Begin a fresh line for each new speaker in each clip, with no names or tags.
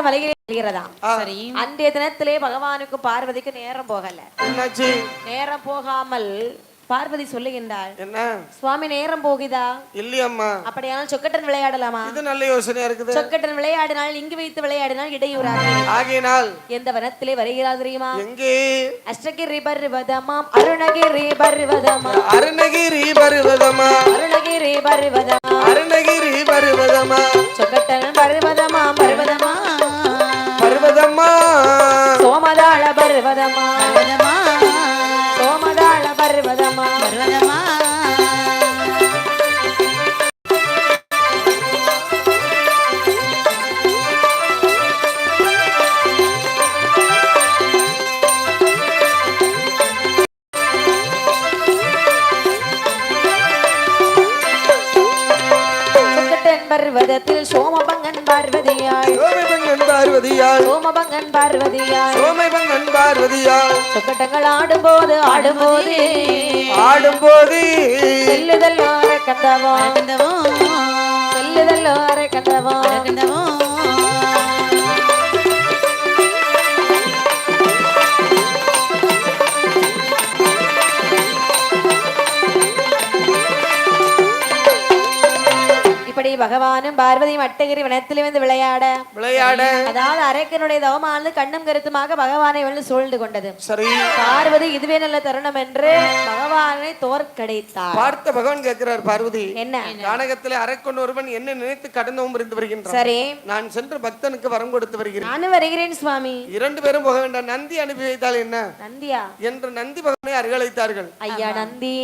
கைலாசம் அலைகிறதா
ஆ,
சரி.
அன்றைய தினத்திலே பகவானுக்கு பார்வதிக்கு நேரம் போகல. நேரம் போகாமல் பார்வதி சொல்லுகின்றாள்
என்ன?
சுவாமி நேரம் போகுதா?
இல்லையம்மா.
அப்படியானால் சொக்கட்டன் விளையாடலாமா?
இது நல்ல யோசனையா இருக்குது.
சொக்கட்டன் விளையாடினால் இங்கு வைத்து விளையாடினால் இடையூறாக
ஆகையினால்
எந்த வனத்திலே வருகிறார் தெரியுமா?
எங்கே?
அஷ்டகிரி பர்வதமாம் அருணகிரி பர்வதமாம்.
அருணகிரி பருவதமா
அருணகிரி பர்வதமாம்.
அருணகிரி பருவதமா
சொக்கட்டன் பர்வதமாம் பர்வதமா
பர்வதம்மா
சோமதாள பர்வதமா. சோமதாள பர்வதமா.
பர்வதமா
பர்வதத்தில் சோமபங்கன் பார்வதியாய் பார்வதியாள்
சோமைபங்கன் பார்வதியாள்
சோமபங்கன் பார்வதியாள்
சோமைபங்கன் பார்வதியாள்
சொக்கட்டங்கள் ஆடும்போது ஆடும்போது.
ஆடும்போது.
செல்லுதல் ஆர கந்தவா
கண்டவோ
செல்லுதல் ஆர கந்தவா பகவானும் பார்வதியும் அட்டகிரி வனத்திலே வந்து விளையாட.
விளையாட.
அதாவது அரக்கனுடைய தவமானது கண்ணும் கருத்துமாக பகவானை வந்து சூழ்ந்து கொண்டது.
சரி.
பார்வதி இதுவே நல்ல தருணம் என்று பகவானை தோற்கடித்தார்.
பார்த்த பகவான் கேட்கிறார் பார்வதி
என்ன?
நாடகத்திலே அரக்கொண்டு ஒருவன் என்ன நினைத்து கடந்தவும் இருந்து வருகின்றான்.
சரி.
நான் சென்று பக்தனுக்கு வரம் கொடுத்து வருகிறேன்.
நானும் வருகிறேன் சுவாமி.
இரண்டு பேரும் போக வேண்டாம். நந்தி அனுப்பி வைத்தால் என்ன?
நந்தியா?
என்று நந்தி பகவானை அருகழைத்தார்கள்.
ஐயா நந்தி.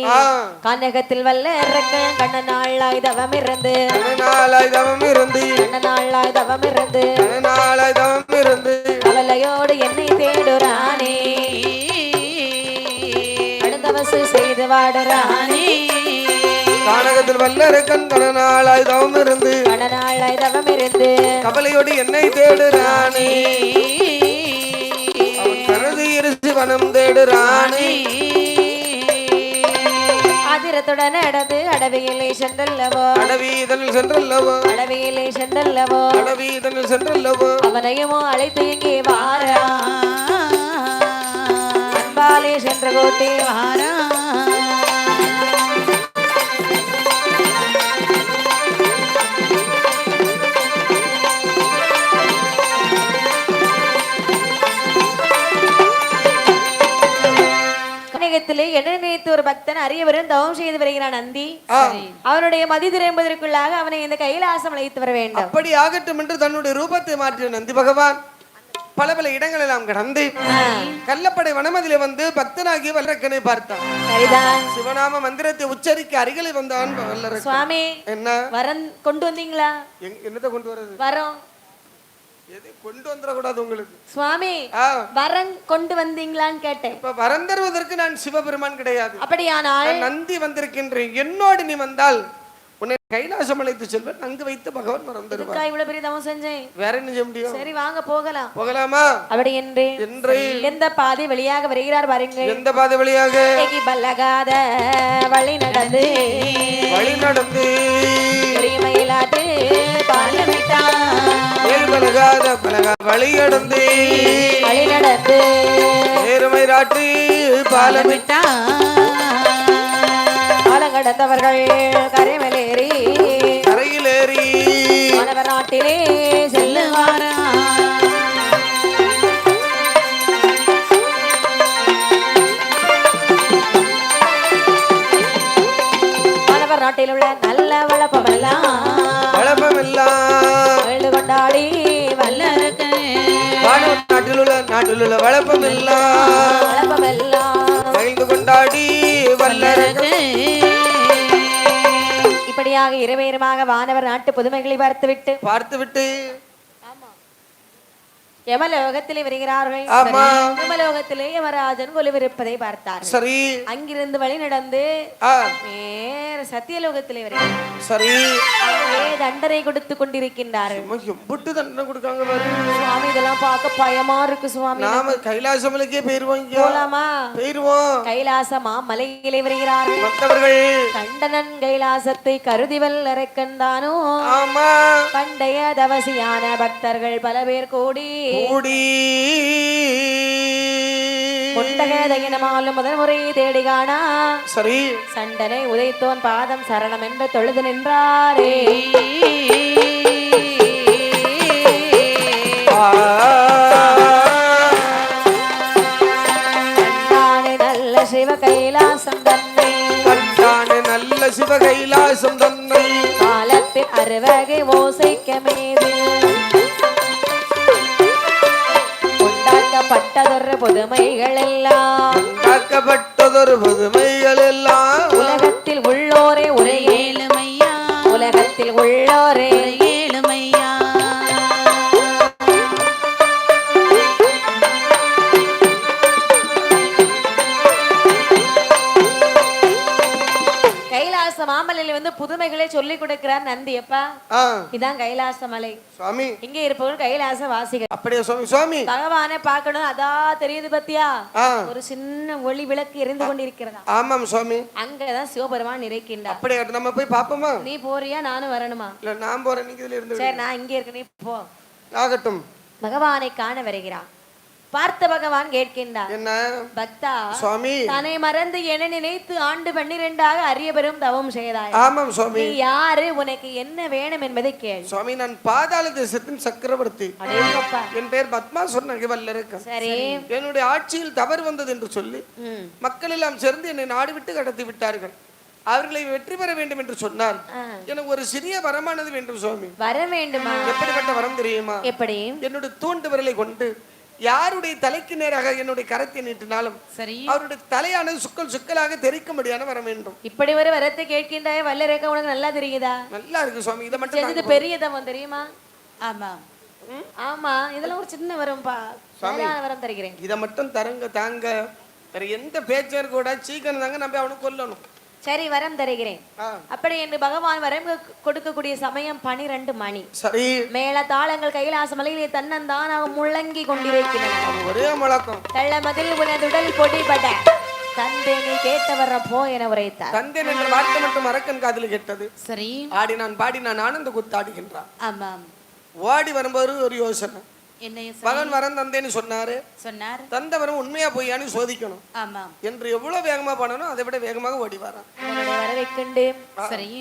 கானகத்தில் வல்ல இறக்க கண்ண நாளாய் தவம் இருந்து.
நாளாய் தவம் இருந்து.
கண்ண நாளாய் தவம் இருந்து. கவலையோடு என்னை தேடுறானே. அடுத்தவசு செய்து வாடுறானே.
கானகத்தில் வல்லரக்கன் கன நாளாய் தவம் இருந்து.
கண்ண நாளாய் தவம் இருந்து.
கவலையோடு என்னை தேடுறானே. அவன் கருதி இருசி வனம் தேடுறானே.
ஆதிரத்துடன் நடந்து அடவியிலே சென்றல்லவோ?
அடவீதனில் சென்றல்லவோ?
அடவியிலே சென்றல்லவோ?
அடவீதனில் சென்றல்லவோ?
அவனையுமோ அழைத்து இங்கே வாரா. அன்பாலே சென்ற கோட்டே
வாரா.
கணிகத்திலே என்ன நினைத்து ஒரு பக்தன் அரியவரும் தவம் செய்து வருகிறான் நந்தி? அவனுடைய மதி திரும்புவதற்குள்ளாக அவனை இந்த கைலாசம் அழைத்து வர வேண்டும்.
அப்படி ஆகட்டும் என்று தன்னுடைய ரூபத்தை மாற்றிய நந்தி பகவான். பல பல இடங்கள் எல்லாம் கடந்து கள்ளப்படை வனமதிலே வந்து பக்தனாகிய வல்லரக்கனை பார்த்தான். சிவநாம மந்திரத்தை உச்சரிக்க அருகிலே வந்தான் வல்லரக்கன்.
சுவாமி
என்ன?
வரம் கொண்டு வந்தீங்களா?
என்னத்தை கொண்டு வர்றது?
வரம்.
எது கொண்டு வந்துடக்கூடாது உங்களுக்கு.
சுவாமி
ஆ.
வரம் கொண்டு வந்தீங்களான்னு கேட்டேன்.
இப்ப வரம் தருவதற்கு நான் சிவபெருமான் கிடையாது.
அப்படியானால்?
நந்தி வந்திருக்கின்றேன். என்னோடு நீ வந்தால் உன்னை கைலாசம் அழைத்து செல்வேன். அங்கு வைத்து பகவான் வரம் தருவார்.
இதுக்கா இவ்வளவு பெரிய தவம் செஞ்சேன்?
வேற என்ன செய்ய முடியும்?
சரி வாங்க போகலாம்.
போகலாமா?
அப்படி என்று
என்று?
எந்த பாதை வெளியாக வருகிறார் பாருங்கள்.
எந்த பாதை வழியாக?
பல்லகாத வழி நடந்து.
வழி நடந்து.
மயிலாட்டு பாலமிட்டான்
ஏழு பலகாத பலகா வழி நடந்து
வழி நடந்து
நேருமை ராற்றி பாலமிட்டு.
விட்டா
காலம் கடந்தவர்கள் கரைமலேறி
கரையிலேறி.
மாணவர் நாட்டிலே செல்லுவார் நாட்டில் உள்ள வளப்பமெல்லாம்
வளப்பமெல்லாம் மகிழ்ந்து கொண்டாடி வல்லர
இப்படியாக இருவேருமாக வானவர் நாட்டு புதுமைகளை பார்த்துவிட்டு
பார்த்துவிட்டு
யமலோகத்திலே வருகிறார்கள். யமலோகத்திலே யமராஜன் கொலுவிருப்பதை பார்த்தார்
சரி.
அங்கிருந்து வழி நடந்து சத்தியலோகத்திலே வருகிறார்.
சரி.
அங்கே தண்டனை கொடுத்து கொண்டிருக்கின்றார்கள்.
எம்புட்டு தண்டனை கொடுக்காங்க பாரு.
சுவாமி இதெல்லாம் பார்க்க பயமா இருக்கு சுவாமி.
நாம கைலாசமலுக்கே போயிருவோம்
போலாமா?
போயிருவோம்.
கைலாசமா மலையிலே வருகிறார்கள்.
மற்றவர்கள்
கண்டனன் கைலாசத்தை கருதிவல் அரக்கந்தானோ
ஆமா.
பண்டைய தவசியான பக்தர்கள் பல பேர் கூடி.
கூடி.
கொண்டகதகினமாலும் முதல் முறை தேடி காணா.
சரி.
சண்டனை உதைத்தோன் பாதம் சரணம் என்று தொழுது நின்றாரே. நல்ல சிவ கைலாசம் தன்னை.
கண்டானே நல்ல சிவ கைலாசம் தன்னை.
காலத்தில் அறுவகை ஓசைக்க மீது உண்டாக்கப்பட்டதொரு புதுமைகள் எல்லாம்
காக்கப்பட்டதொரு புதுமைகள் எல்லாம்
உலகத்தில் உள்ளோரே உரை
ஏழுமையா?
உலகத்தில் உள்ளோரே வந்து புதுமைகளை சொல்லி கொடுக்கிறார் நந்தி அப்பா. இதான் கைலாச மலை
சுவாமி.
இங்கே இருப்பவர்கள் கைலாச வாசிகள்
அப்படியே சுவாமி? சுவாமி.
பகவானை பார்க்கணும் அதா தெரியுது பத்தியா? ஒரு சின்ன ஒளி விளக்கு எரிந்து கொண்டிருக்கிறதா?
ஆமாம் சுவாமி.
அங்கதான் சிவபெருமான் இருக்கின்றார்
அப்படியே நம்ம போய் பாப்போமா
நீ போறியா நானும் வரணுமா?
இல்ல நான் போறேன் நீங்க இதுல இருந்து
சரி நான் இங்கே இருக்க நீ போ.
ஆகட்டும்.
பகவானை காண வருகிறான். பார்த்த பகவான் கேட்கின்றார்.
என்ன?
பக்தா
சுவாமி.
தன்னை மறந்து என நினைத்து ஆண்டு பன்னிரெண்டாக அரிய பெரும் தவம் செய்தாய்.
ஆமாம் சுவாமி.
நீ யாரு? உனக்கு என்ன வேணும் என்பதை கேள்.
சுவாமி நான் பாதாள தேசத்தின் சக்கரவர்த்தி. என் பெயர் பத்மாசுரன் நகவல்ல இருக்கேன்.
சரி.
என்னுடைய ஆட்சியில் தவறு வந்தது என்று சொல்லி மக்கள் எல்லாம் சேர்ந்து என்னை நாடு விட்டு கடத்தி விட்டார்கள். அவர்களை வெற்றி பெற வேண்டும் என்று சொன்னால். எனக்கு ஒரு சிறிய வரமானது வேண்டும் சுவாமி.
வர வேண்டுமா?
எப்படிப்பட்ட வரம் தெரியுமா?
எப்படி?
என்னுடைய தூண்டு விரலை கொண்டு யாருடைய தலைக்கு நேராக என்னுடைய கரத்தை நீட்டினாலும்
சரி.
அவருடைய தலையானது சுக்கல் சுக்கலாக தெரிக்கும்படியான வர வேண்டும்.
இப்படி ஒரு வரத்தை கேட்கின்றாய் வல்லரேக்க உனக்கு நல்லா தெரியுதா?
நல்லா இருக்கு சுவாமி இதை மட்டும்
செஞ்சது பெரிய தவம் தெரியுமா?
ஆமா.
ஆமா இதெல்லாம் ஒரு சின்ன வரம்பா வரம் தருகிறேன்.
இதை மட்டும் தரங்க தாங்க. வேற எந்த பேச்சர் கூட சீக்கிரம் தாங்க நம்ம அவனை கொல்லணும்.
சரி வரம் தருகிறேன். அப்படி என்று பகவான் வரம் கொடுக்கக்கூடிய சமயம் பனிரெண்டு மணி.
சரி.
மேல தாளங்கள் கைலாச மலையிலே தன்னந்தானாக முழங்கி கொண்டிருக்கின்றன
ஒரே முழக்கம்.
கள்ளமதில் உனதுடல் பொடிபட. தந்தை நீ கேட்ட வர்ற போ என உரைத்தார்.
தந்தேன் என்ற வார்த்தை மட்டும் அரக்கன் காதில் கேட்டது.
சரி.
ஆடினான் பாடினான் ஆனந்த குத்தாடுகின்றான்.
ஆமாம்.
ஓடி வரும்போது ஒரு யோசனை. மகன் வரம் தந்தேன்னு சொன்னாரு.
சொன்னார்.
தந்த வரம் உண்மையா பொய்யான்னு சோதிக்கணும்.
ஆமாம்.
என்று எவ்வளவு வேகமா பண்ணணும் அதை விட வேகமாக ஓடி வரான்.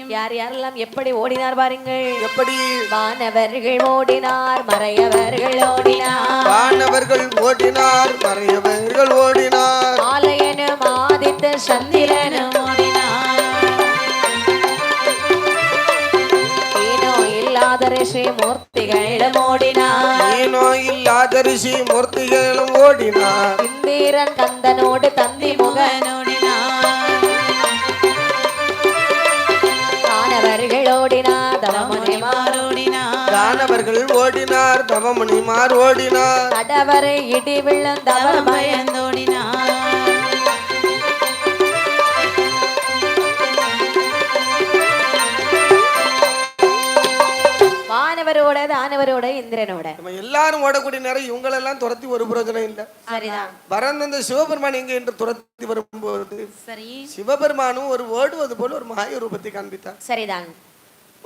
யார் யாரெல்லாம் எப்படி ஓடினார் பாருங்கள்.
எப்படி?
வானவர்கள் ஓடினார் மறையவர்கள் ஓடினார்.
வானவர்கள் ஓடினார் மறையவர்கள் ஓடினார்.
ஆலயனும் ஆதித்த சந்திரனும் ரிஷி மூர்த்திகளிடம் ஓடினார்.
நீனோ இல்லாத ரிஷி மூர்த்திகளும் ஓடினார்.
இந்திரன் கந்தனோடு தந்தி முகன்
ஓடினார்.
வானவர்கள் ஓடினார் தவமுனிமார்
ஓடினார்.
தானவர்கள் ஓடினார் தவமுனிமார் ஓடினார்.
கடவரை இடி விழுந்தவர்
பயந்தோடினார்.
வானவரோட தானவரோட இந்திரனோட.
நம்ம எல்லாரும் ஓடக்கூடிய நேரம் இவங்களெல்லாம் துரத்தி ஒரு பிரயோஜனம் இல்லை.
சரிதான்.
வரன் அந்த சிவபெருமான் எங்க என்று துரத்தி வரும்போது
சரி.
சிவபெருமானும் ஒரு ஓடுவது போல ஒரு மாய ரூபத்தை காண்பித்தார்.
சரிதான்.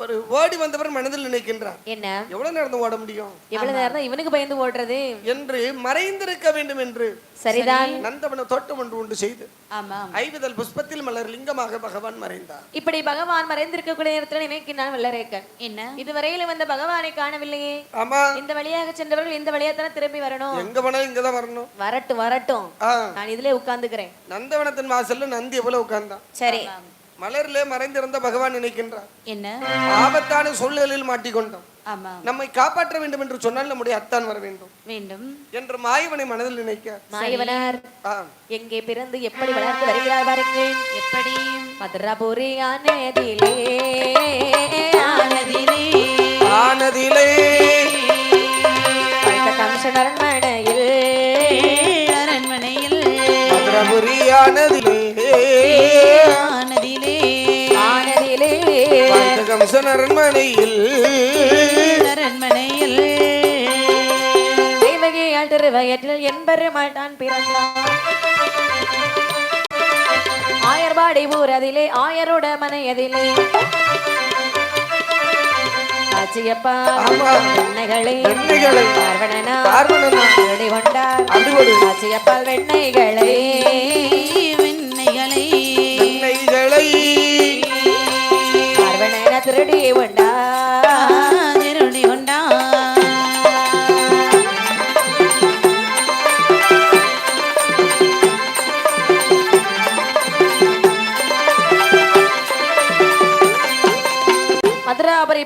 ஒரு ஓடி வந்தவர் மனதில் நினைக்கின்றார்
என்ன?
எவ்வளவு நேரம் ஓட முடியும்?
எவ்வளவு நேரம் இவனுக்கு பயந்து ஓடுறது?
என்று மறைந்திருக்க வேண்டும் என்று.
சரிதான்.
நந்தவன தோட்டம் ஒன்று உண்டு செய்து. ஐவிதழ் புஷ்பத்தில் மலர் லிங்கமாக பகவான் மறைந்தார்.
இப்படி பகவான் மறைந்திருக்கக்கூடிய நேரத்தில் நினைக்கின்றான் வெள்ளரேக்கன்
என்ன?
இதுவரையில வந்த பகவானை காணவில்லையே.
ஆமா.
இந்த வழியாக சென்றவர்கள் இந்த வழியா தானே திரும்பி வரணும்?
எங்க போனாலும் இங்கதான் வரணும்.
வரட்டும் வரட்டும். நான் இதுலயே உட்கார்ந்துக்கிறேன்.
நந்தவனத்தின் வாசல்ல நந்தி எவ்வளவு உட்கார்ந்தான்.
சரி.
மலர்ல மறைந்திருந்த பகவான் நினைக்கின்றார்.
என்ன?
ஆபத்தான சூழ்நிலையில் மாட்டிக்கொண்டோம். நம்மை காப்பாற்ற வேண்டும் என்று சொன்னால் நம்முடைய அத்தான் வர வேண்டும்.
வேண்டும்.
என்று மாயவனை மனதில் நினைக்க
மாயவனார் எங்கே பிறந்து எப்படி வளர்ந்து வருகிறார் பாருங்கள்.
எப்படி?
மதுரபுரி ஆனதிலே
ஆனதிலே.
ஆனதிலே.
அரண்மனையில்.
அரண்மனையில்.
மதுரபுரி கம்சன் அரண்மனையில்
அரண்மனையில்
நாள் திருவயற்றில் என்பெருமாள் தான் பிறந்தார். ஆயர்பாடி ஆயரோட ஆச்சியப்பா. வெண்ணைகளை பார்வணனா தேடி கொண்டார்
அதுபோடு
ஆச்சியப்பால் வெண்ணைகளை
வெண்ணைகளை.
பார்வணன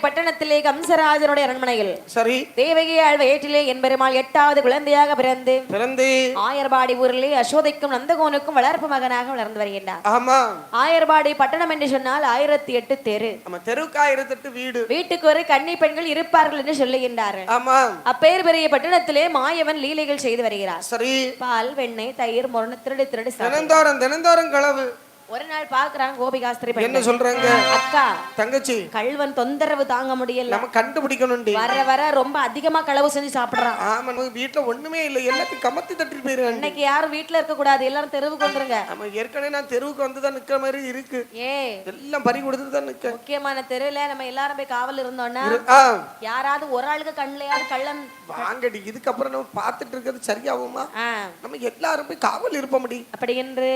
பட்டணத்திலே கம்சராஜனுடைய அரண்மனையில்.
சரி.
தேவகியாள் வயிற்றிலே என்பெருமாள் எட்டாவது குழந்தையாக பிறந்து
பிறந்து
ஆயர்பாடி ஊரிலே அசோதைக்கும் நந்தகோனுக்கும் வளர்ப்பு மகனாக வளர்ந்து வருகின்றார்.
ஆமா.
ஆயர்பாடி பட்டணம் என்று சொன்னால் ஆயிரத்தி எட்டு தெரு.
நம்ம தெருவுக்கு ஆயிரத்தெட்டு வீடு.
வீட்டுக்கு ஒரு கன்னி பெண்கள் இருப்பார்கள் என்று சொல்லுகின்றார்கள்
ஆமா.
அப்பேர் பெரிய பட்டணத்திலே மாயவன் லீலைகள் செய்து வருகிறார்.
சரி.
பால் வெண்ணெய் தயிர் முரணு திருடி திருடி.
தினந்தோறும் தினந்தோறும் களவு.
ஒரு நாள் பாக்குறாங்க கோபிகாஸ்திரி
என்ன. சொல்றாங்க?
அக்கா
தங்கச்சி.
கள்வன் தொந்தரவு தாங்க முடியல.
நம்ம கண்டுபிடிக்கணும்டி.
வர வர ரொம்ப அதிகமா களவு செஞ்சு சாப்பிடுறான்.
ஆமா நம்ம வீட்டுல ஒண்ணுமே இல்ல. எல்லாத்தையும் கமத்தி தட்டிட்டு போயிருவேன்
இன்னைக்கு யாரும் வீட்டுல இருக்க கூடாது. எல்லாரும் தெருவுக்கு வந்துருங்க.
நம்ம ஏற்கனவே நான் தெருவுக்கு வந்து தான் நிக்கிற மாதிரி இருக்கு.
ஏ.
எல்லாம் பறி கொடுத்துட்டு தான் நிக்க
முக்கியமான தெருல நம்ம எல்லாரும் போய் காவல் இருந்தோம்னா யாராவது ஒரு ஆளுக்கு கண்ணுலயாவது கள்ளன்
வாங்கடி இதுக்கப்புறம் நம்ம பார்த்துட்டு இருக்கிறது சரியாகுமா? நம்ம எல்லாரும் போய் காவல் இருப்ப முடியும்
அப்படி என்று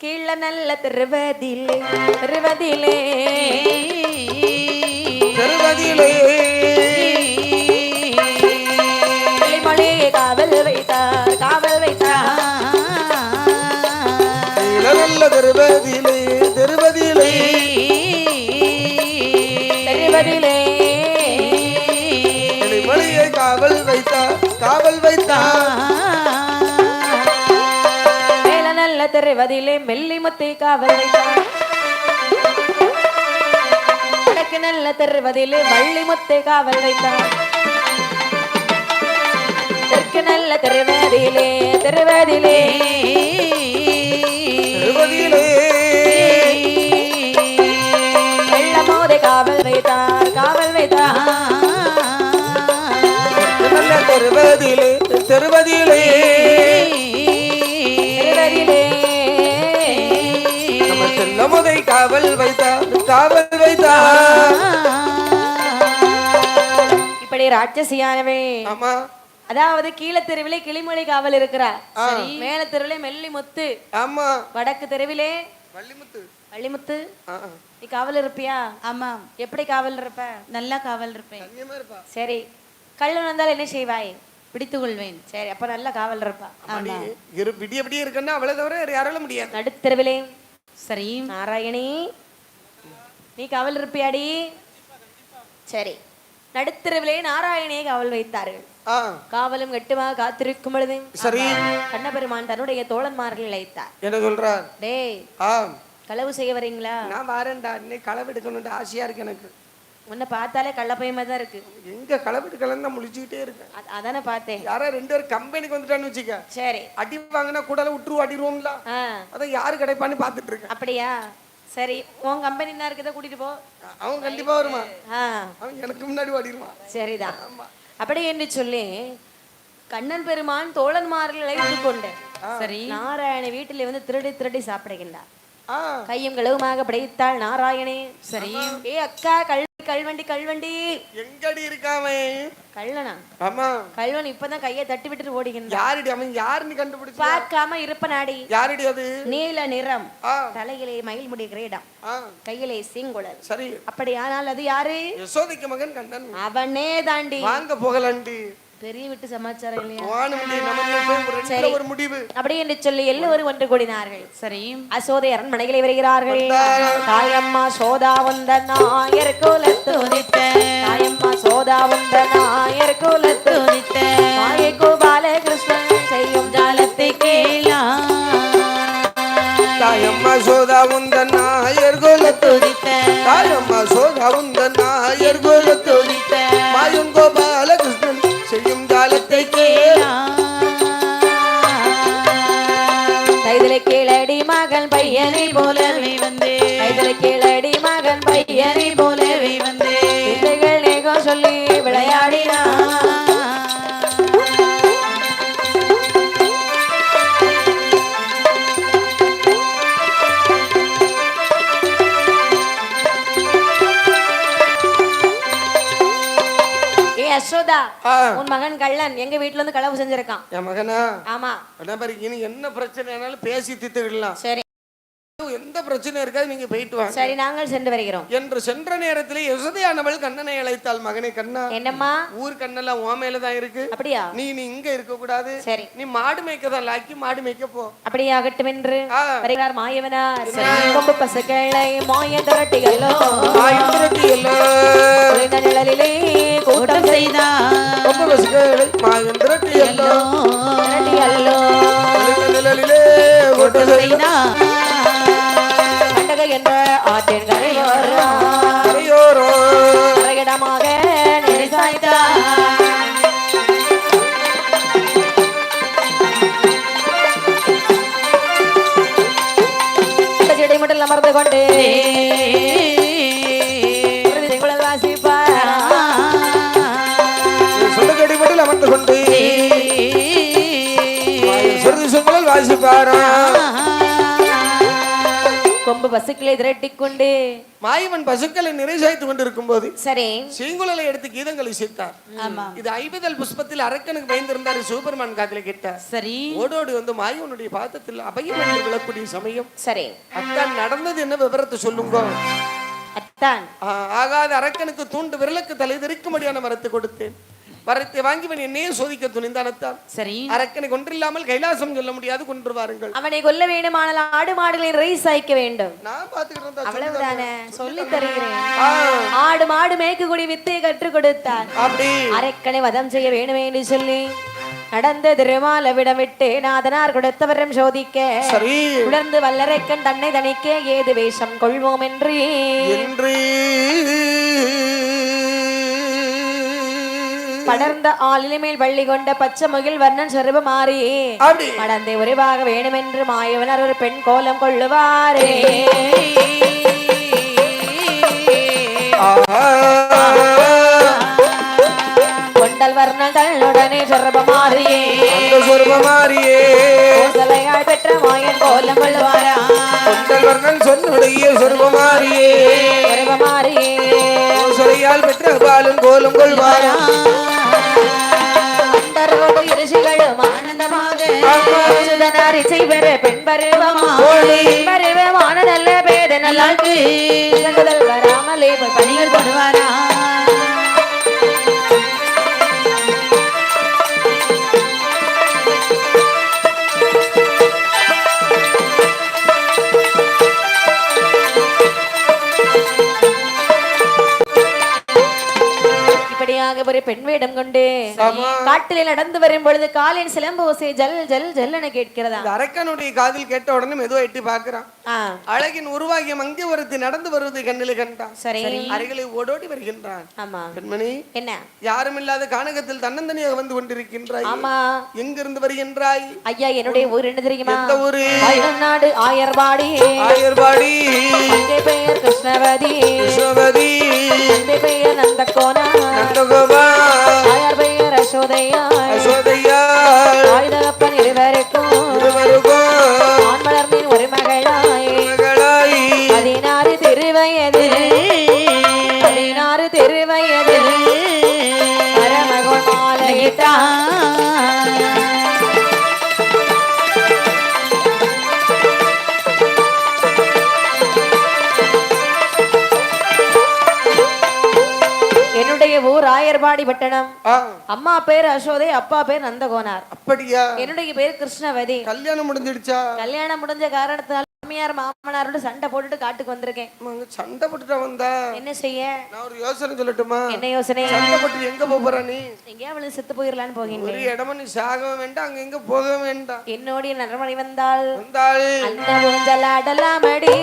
கீழ நல்ல திருவதிலே திருவதிலே.
தெருவதியிலே
கிளிமொழி காவல் வைத்தார் காவல் வைத்தார்.
நல்ல தெருவதியிலே தெருவதியிலே
திருவதிலே.
மொழியை காவல் வைத்தார் காவல் வைத்தார்.
திருவதிலே மெல்லி முத்தி காவல் வைத்தார் வடக்கு நல்ல திருவதிலே வள்ளி முத்தை காவல் வைத்தார் தெற்கு நல்ல திருவதிலே திருவதிலே.
தெருவதியிலே
வெள்ளமோதை காவல் வைத்தார் காவல் வைத்தார்
நல்ல தெருவதியிலே தெருவதியிலே
திருவதிலே.
செல்லமுதை காவல் வைத்தார் காவல் வைத்தார்
இப்படி ராட்சசியானவே.
ஆமா.
அதாவது கீழ தெருவிலே கிளிமொழி காவல் இருக்கிறார். மேல தெருவிலே மெல்லி முத்து
ஆமா.
வடக்கு தெருவிலே
வள்ளிமுத்து.
வள்ளிமுத்து. நீ காவல் இருப்பியா?
ஆமா
எப்படி காவல் இருப்ப?
நல்லா காவல் இருப்பேன்.
சரி. கள்ளன் வந்தால் என்ன செய்வாய்?
பிடித்துக் கொள்வேன்
சரி அப்ப நல்ல காவல் இருப்பா.
இரு விடிய விடிய இருக்குன்னா அவ்வளவு தவிர யாரால முடியாது.
நடுத்தெருவிலே
சரி.
நாராயணி நீ காவல் இருப்பியாடி? சரி. நடுத்தெருவிலே நாராயணியை காவல் வைத்தார்கள். காவலும் கட்டுமாக காத்திருக்கும் பொழுது
சரி.
கண்ணபெருமான் தன்னுடைய தோழன்மார்களை அழைத்தார்
என்ன சொல்றார்?
டேய்
ஆ
களவு செய்ய வரீங்களா?
நான் வரேன்டா இன்னைக்கு களவு எடுக்கணும்னு ஆசையா இருக்கு எனக்கு.
உன்னை பார்த்தாலே கள்ளப்பயமா தான் இருக்கு.
எங்க களவு எடுக்கலாம் தான் முழிச்சுக்கிட்டே இருக்கேன்
அதானே பார்த்தேன்.
யாரா ரெண்டு பேரும் கம்பெனிக்கு வந்துட்டான்னு வச்சுக்க.
சரி.
அடி வாங்கினா கூட விட்டுருவோம் அடிடுவோம்ல
ஆ.
அதான் யாரு கிடைப்பான்னு பார்த்துட்டு இருக்கேன்.
அப்படியா? சரி. உன் கம்பெனி என்ன இருக்குதோ கூட்டிட்டு போ.
அவன் கண்டிப்பா வருமா
ஆ.
அவன் எனக்கு முன்னாடி ஓடிடுவான்
சரிதான். அப்படி என்று சொல்லி கண்ணன் பெருமான் தோழன்மார்களை கொண்டு
சரி.
நாராயண வீட்டிலே வந்து திருடி திருடி சாப்பிடுகின்றார்.
ஆ.
கையும் களவுமாக படைத்தாள் நாராயணே.
சரி.
ஏ அக்கா கல் கல்வண்டி கல்வண்டி
எங்கடி இருக்காமே
கள்ளனா?
ஆமா.
கல்வன் இப்பதான் கையை தட்டி விட்டுட்டு ஓடுகின்றான்
யாருடி அவன்? யாருன்னு கண்டுபிடிச்சு?
பார்க்காம இருப்பனாடி.
யாருடி அது?
நீல நிறம். தலையிலே மயில் முடி கிரீடம் கையிலே சீங்குழல்.
சரி.
அப்படி ஆனால் அது யாரு?
யசோதைக்கு மகன் கண்ணன்.
அவனே தாண்டி
வாங்க போகலண்டி.
பெரிய விட்டு சமாச்சாரம் இல்லையா?
ஒரு முடிவு.
அப்படி என்று சொல்லி எல்லோரும் ஒன்று கூடினார்கள்.
சரி.
அசோதை அரண்மனைகளை வருகிறார்கள். தாயம்மா சோதா வந்த நாயர் குலத்து
துதித்த
தாயம்மா சோதா வந்த நாயர் குலத்து
துதித்த
மாயை கோபாலகிருஷ்ணன் செய்யும்
ஜாலத்தை கேளா
தாயம்மா சோதா உந்த நாயர் குலத்து
துதித்த
தாயம்மா சோதா உந்த நாயர் குலத்து
கைதலை கீழடி மகன் பையனை போல.
போலவே வந்தே
கைதலை கீழடி மகன் பையனை போல. உன் மகன் கள்ளன் எங்க வீட்டுல இருந்து களவு செஞ்சிருக்கான்.
என் மகனா?
ஆமா.
என்ன பிரச்சனைனாலும் பேசி தீர்த்துக்கிடலாம்.
சரி.
எந்த பிரச்சனை இருக்காது நீங்க போயிட்டு வாங்க.
சரி நாங்கள் சென்று வருகிறோம்.
என்று சென்ற நேரத்திலே யசோதையானவள் கண்ணனை அழைத்தாள். மகனே கண்ணா
என்னம்மா?
ஊர் கண்ணெல்லாம் உன் மேல தான் இருக்கு.
அப்படியா?
நீ நீ இங்க இருக்க கூடாது
சரி.
நீ மாடு மேய்க்க தான் லாக்கி மாடு மேய்க்க போ.
அப்படியே ஆகட்டும் என்று. வருகிறார் மாயவனார். கொம்பு பசுக்களை மாய திரட்டிகளோ? நிழலிலே கூட்டம்
செய்தார்.
வசுகளை மாயந்திரட்டி எல்லாம்
கரையிடமாக நெரிசாய்த்தார் செடி மட்டும் அமர்ந்து கொண்டு
அமர்ந்து கொண்டு வாசிப்பாரா?
கொம்பு பசுக்களை திரட்டிக் கொண்டு
மாயவன் பசுக்களை நிறைசாய்த்து கொண்டிருக்கும் போது
சரி.
சீங்குழலை எடுத்து கீதங்களை சேர்த்தார் இது ஐபதல் புஷ்பத்தில் அரக்கனுக்கு பயந்திருந்தாரு சூப்பர்மேன் காதல கிட்ட
சரி.
ஓடோடி வந்து மாயவனுடைய பாதத்தில் அபயம் விழக்கூடிய சமயம்
சரி.
அத்தான் நடந்தது என்ன விவரத்தை சொல்லுங்க?
அத்தான்.
ஆகாத அரக்கனுக்கு தூண்டு விரலுக்கு தலை திருக்கும்படியான மரத்தை கொடுத்தேன். வரத்தை வாங்கிவன் என்னையே சோதிக்க துணிந்தானத்தான்.
சரி.
அரக்கனை கொன்றில்லாமல் கைலாசம் சொல்ல முடியாது கொன்று வாருங்கள்.
அவனை கொல்ல வேண்டுமானால் ஆடு மாடுகளை ரைஸ் சாய்க்க வேண்டும்.
நான் பாத்துக்கிட்டு
அவ்வளவுதானே? சொல்லி தருகிறேன். ஆடு மாடு மேய்க்கக்கூடிய வித்தையை கற்றுக் கொடுத்தார்.
அப்படி.
அரக்கனை வதம் செய்ய வேண்டுமே என்று சொல்லி நடந்த திருமாலவிடம் விட்டு நாதனார் கொடுத்தவரம் சோதிக்க உணர்ந்து வல்லரைக்கன் தன்னை தணிக்க ஏது வேஷம் கொள்வோம் என்று படர்ந்த மேல் வள்ளி கொண்ட பச்சை முகில் வர்ணன் சொருப மாறி. மடந்தை உருவாக வேண்டுமென்று மாயவனர் ஒரு பெண் கோலம் கொள்ளுவாரே.
ஆஹா.
கொண்டல் வர்ணன் தன்னுடனே சொருப மாறியே
அந்த சொர்பமாரியே
கோசலையாள் பெற்ற மாயன் கோலம் கொள்ளுவாரா
கொண்டல் வர்ணன் சொன்னுடைய சொர்பமாரியே
சொருப மாறியே
சொலையால் பெற்ற பாலும் கோலும் கொள்வாரா?
அண்டரோடு இருசிகளும் ஆனந்தமாக. சுதனாரி செய்வர பெண் பருவமா. பெண் பருவமான நல்ல பேத நல்லாக்கு வராமலே பணிகள்
கொடுவாரா
ஒரு பெண் வேடம் கொண்டு. காட்டிலே நடந்து வரும் பொழுது காலின் சிலம்பு ஓசை ஜல் ஜல் ஜல் என கேட்கிறதா?
அரக்கனுடைய காதில் கேட்ட உடனே மெதுவா எட்டி பார்க்கறான்.
ஆ,
அழகின் உருவாகிய மங்கை ஒருத்தி நடந்து வருவதை கண்ணில் கண்டான்.
சரி.
அருகிலே ஓடோடி வருகின்றான்.
ஆமா.
பெண்மணி
என்ன?
யாரும் இல்லாத கானகத்தில் தன்னந்தனியாக வந்து கொண்டிருக்கின்றாய்.
ஆமா.
எங்கிருந்து வருகின்றாய்?
ஐயா என்னுடைய ஊர் என்ன தெரியுமா?
எந்த ஊரு?
நாடு ஆயர்பாடி
ஆயர்பாடி
பெயர் கிருஷ்ணவதி. தந்தை பெயர் நந்தகோனா.
நந்தகோபா
ஆயார் பெயர் அசோதையா
அசோதையாள்
ஆயுதகப்பன் இருவருக்கும்
இருவருக்கும்
ஆயர்பாடி பட்டணம்
ஆ,
அம்மா பேர் அசோதை அப்பா பேர் நந்தகோனார்.
அப்படியா?
என்னுடைய பேர் கிருஷ்ணவதி.
கல்யாணம் முடிஞ்சிடுச்சா?
கல்யாணம் முடிஞ்ச காரணத்தால் மாமியார் மாமனாரோட சண்டை போட்டுட்டு காட்டுக்கு வந்திருக்கேன்.
சண்டை போட்டுட்டா வந்தா?
என்ன செய்ய?
நான் ஒரு யோசனை சொல்லட்டுமா?
என்ன யோசனை?
சண்டை போட்டு எங்க போற நீ?
எங்கேயா அவளுக்கு செத்து போயிடலான்னு
ஒரு
போகின்றேன்
இடமும் நீ சாகவும் வேண்டாம் அங்க எங்க போக வேண்டாம்.
என்னோடைய நரமணி வந்தால்?
வந்தாள்
அந்த ஊஞ்சலாடலாமடி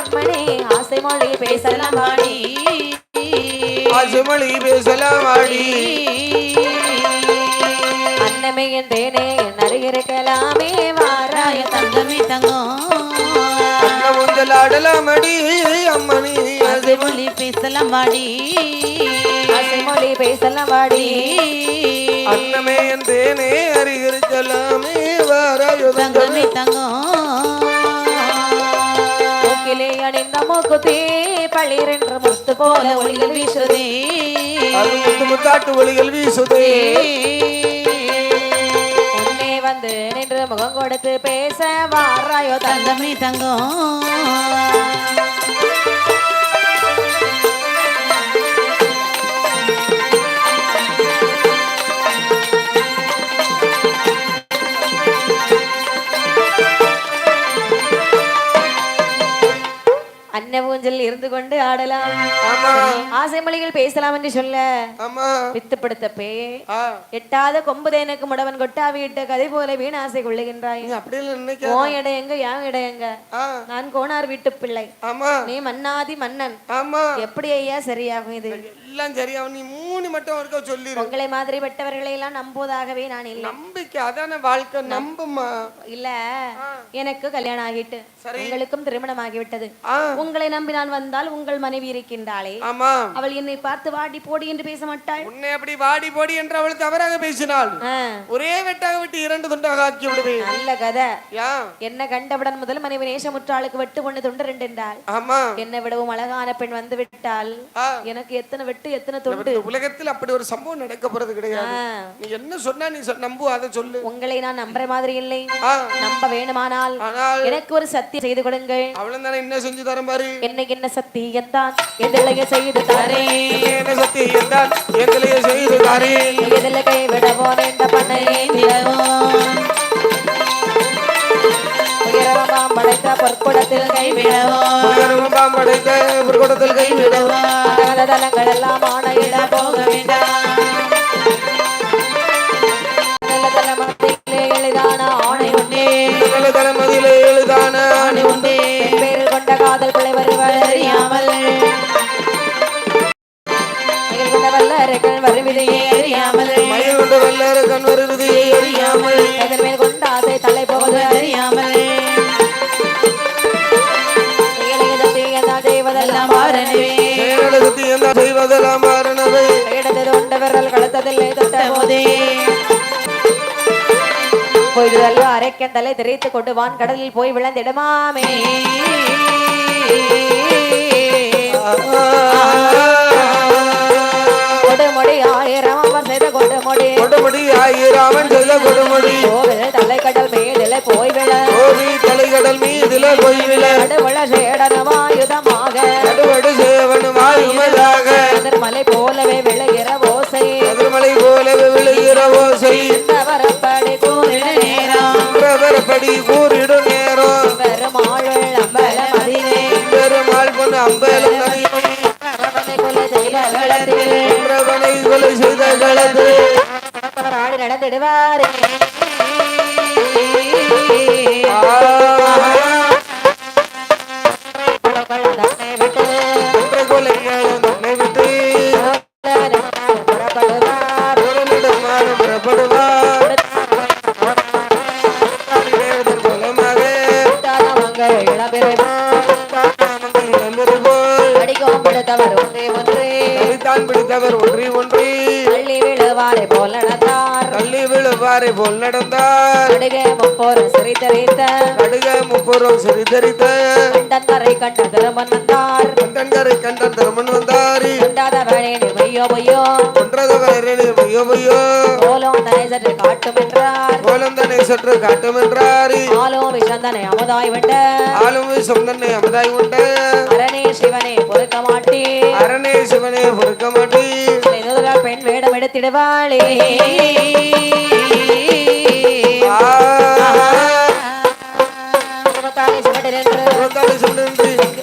அம்மனே ஆசை மொழி பேசலாம் பாடி
ஆசுமொழி பேசலாம் ஆடி
அன்னமே என் அருகிருக்கலாமே வாராய
தங்கமே தங்கம்.
அண்ண ஊஞ்சல் ஆடலாம் அடி அம்மணி
அது மொழி பேசலாம் வாடி
ஆசை மொழி பேசலாம் பாடி
அன்னமே என்றேனே அறிகிருச்சலாமே வாராயுதங்கள்
தங்கமே. தங்கம்.
கோக்கிலே அணிந்த மூக்குத்தி பளிர் என்று முத்து போல ஒளிகள் வீசுதே.
அது முத்து முத்தாட்டு ஒளிகள் வீசுதே.
உன்னே வந்து நின்று முகம் கொடுத்து பேச வாராயோ
தங்கமே தங்கம்.
escola. ஊஞ்சல் இருந்து கொண்டு ஆடலாம். ஆசை மொழிகள் பேசலாம் என்று சொல்ல. வித்துப்படுத்த பே எட்டாத கொம்புதேனுக்கு முடவன் கொட்டாவி இட்ட கதை போல வீண் ஆசை கொள்ளுகின்றாய். ஓ இடம் எங்க யான்
ஆ.
நான் கோனார் வீட்டு பிள்ளை.
ஆமா.
நீ மன்னாதி மன்னன்.
ஆமா.
எப்படி ஐயா சரியாகும் இது?
எல்லாம் சரியா நீ மூணு மட்டும் இருக்க சொல்லிரு.
உங்களை மாதிரி பட்டவர்களை எல்லாம் நம்புவதாகவே நான் இல்லை.
நம்பிக்கை அதான வாழ்க்கை நம்புமா?
இல்ல எனக்கு கல்யாணம் ஆகிட்டு உங்களுக்கும் திருமணம் ஆகிவிட்டது. உங்களை நம்பி நான் வந்தால் உங்கள் மனைவி இருக்கின்றாளே.
ஆமா.
அவள் என்னை பார்த்து வாடி போடி என்று பேச மாட்டாள்.
உன்னை அப்படி வாடி போடி என்று அவள் தவறாக பேசினாள். ஒரே வெட்டாக விட்டு இரண்டு துண்டாக ஆக்கி விடுவேன்.
நல்ல கதை. என்ன கண்டவுடன் முதல் மனைவி நேசமுற்றாளுக்கு வெட்டு ஒண்ணு துண்டு ரெண்டு என்றாள்
ஆமா.
என்னை விடவும் அழகான பெண் வந்து விட்டால். எனக்கு எத்தனை வெட்டு எத்தனை துண்டு
இந்த உலகத்தில் அப்படி ஒரு சம்பவம் நடக்க போறது கிடையாது. நீ என்ன சொன்னா நீ நம்பு அதை சொல்லு.
உங்களை நான் நம்புற மாதிரி இல்லை. நம்ப வேணுமானால்
ஆனால்
எனக்கு ஒரு சத்தியம் செய்து கொடுங்கள்.
அவளும் தானே என்ன செஞ்சு தரேன் பாரு.
என்னைக்கு என்ன சத்தியம் தான்? எதிலைய செய்து தாரே.
என்ன சக்தி என்றால் எங்களையே செய்து தாரே.
எதில கை என்ற பண்ணையே உயரமாம் படைத்த பொற்குடத்தில் கை விடவோ
உயரமும் படைத்த புறக்கூடத்தில் கை விடவும்
தலங்கள் எல்லாம் ஆணையிட போக வேண்டாம் எளிதான ஆணை உண்டே. எளிதான பொய்துதல்ல அரைக்கன் தலை தெரித்து கொண்டு வான் கடலில் போய் விழுந்திடமாமே கொடுமுடி ஆயிரம் செய்த கொடுமுடி.
ஆயிராமன் செய்த கொடுமுடி.
கோவில் தலை கடல் மேதில போய் விழ.
கோவி தலைகடல் மீதில பொய்வில
நடுவுள சேடனமாயுதமாக கொலை செய்த
களது
ஆடி நடந்திடுவாரே விழுவாரை போல் நடந்தார். நடுக முப்போர் சிரித்தரித்த
கடுக முப்புறம் சிறிதரித்த
கண்டந்தரை கண்ட திருமன் வந்தார்.
கண்டன் திருமன் வந்தாரி.
கண்டாத வேணே பொய்யோ பொய்யோ.
கொன்றதவரை மையோ மையோ
போலும் தனை சற்று காட்டும் என்றார்
கோலம் தன்னை சற்று காட்டும் என்றாரி
ஆலும் விஷந்தனை அமுதாய் விட்ட.
ஆளும் சொந்தன்னை அமுதாய் உண்ட
அரணே சிவனே பொறுக்க மாட்டே.
அரணே சிவனே பொறுக்க மாட்டீர்
பெண் வேடம் எடுத்திடுவாளே. Thank you.